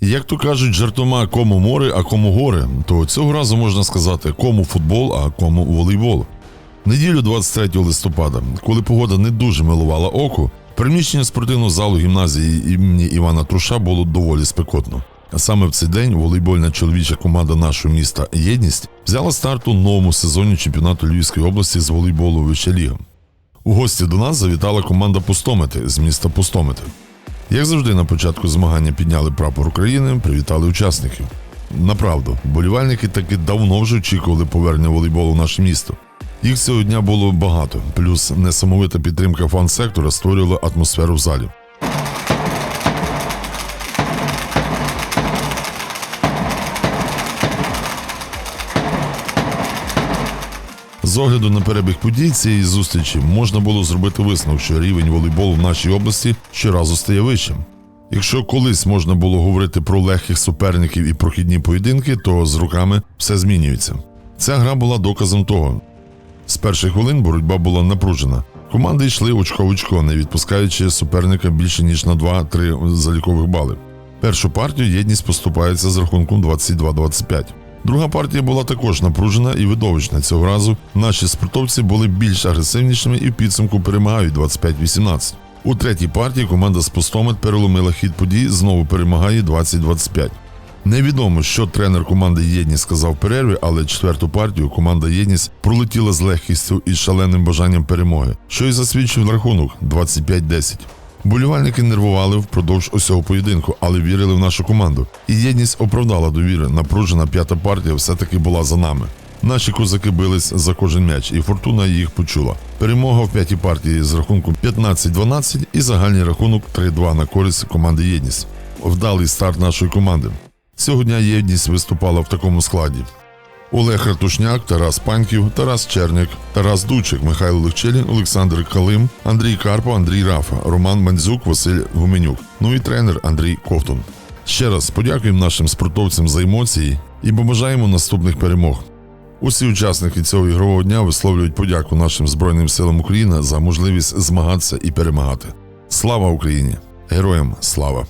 Як то кажуть, жартома кому море, а кому горе, то цього разу можна сказати кому футбол, а кому волейбол. Неділю 23 листопада, коли погода не дуже милувала оку, приміщення спортивного залу гімназії імені Івана Труша було доволі спекотно. А саме в цей день волейбольна чоловіча команда нашого міста Єдність взяла старт у новому сезоні чемпіонату Львівської області з волейболу Вища Ліга. У гості до нас завітала команда Пустомети з міста Пустомети. Як завжди, на початку змагання підняли прапор України, привітали учасників. Направду, болівальники таки давно вже очікували повернення волейболу в наше місто. Їх цього дня було багато, плюс несамовита підтримка фан-сектора створювала атмосферу в залі. З огляду на перебіг подій цієї зустрічі можна було зробити висновок, що рівень волейболу в нашій області щоразу стає вищим. Якщо колись можна було говорити про легких суперників і прохідні поєдинки, то з роками все змінюється. Ця гра була доказом того. З перших хвилин боротьба була напружена. Команди йшли очко в очко, не відпускаючи суперника більше ніж на 2-3 залікових бали. Першу партію єдність поступається з рахунком 22-25. Друга партія була також напружена і видовищна. Цього разу наші спортовці були більш агресивнішими і в підсумку перемагають 25-18. У третій партії команда з Пустомет переломила хід подій, знову перемагає 20-25. Невідомо, що тренер команди Єдність сказав перерві, але четверту партію команда Єдність пролетіла з легкістю і шаленим бажанням перемоги, що й засвідчив рахунок 25-10. Болівальники нервували впродовж усього поєдинку, але вірили в нашу команду. І єдність оправдала довіри. Напружена п'ята партія все-таки була за нами. Наші козаки бились за кожен м'яч, і фортуна їх почула. Перемога в п'ятій партії з рахунком 15-12 і загальний рахунок 3-2 на користь команди Єдність. Вдалий старт нашої команди. Цього дня єдність виступала в такому складі: Олег Ратушняк, Тарас Паньків, Тарас Черняк, Тарас Дучик, Михайло Легчелін, Олександр Калим, Андрій Карпо, Андрій Рафа, Роман Мандзюк, Василь Гуменюк. Ну і тренер Андрій Ковтун. Ще раз подякуємо нашим спортовцям за емоції і побажаємо наступних перемог. Усі учасники цього ігрового дня висловлюють подяку нашим Збройним силам України за можливість змагатися і перемагати. Слава Україні! Героям слава!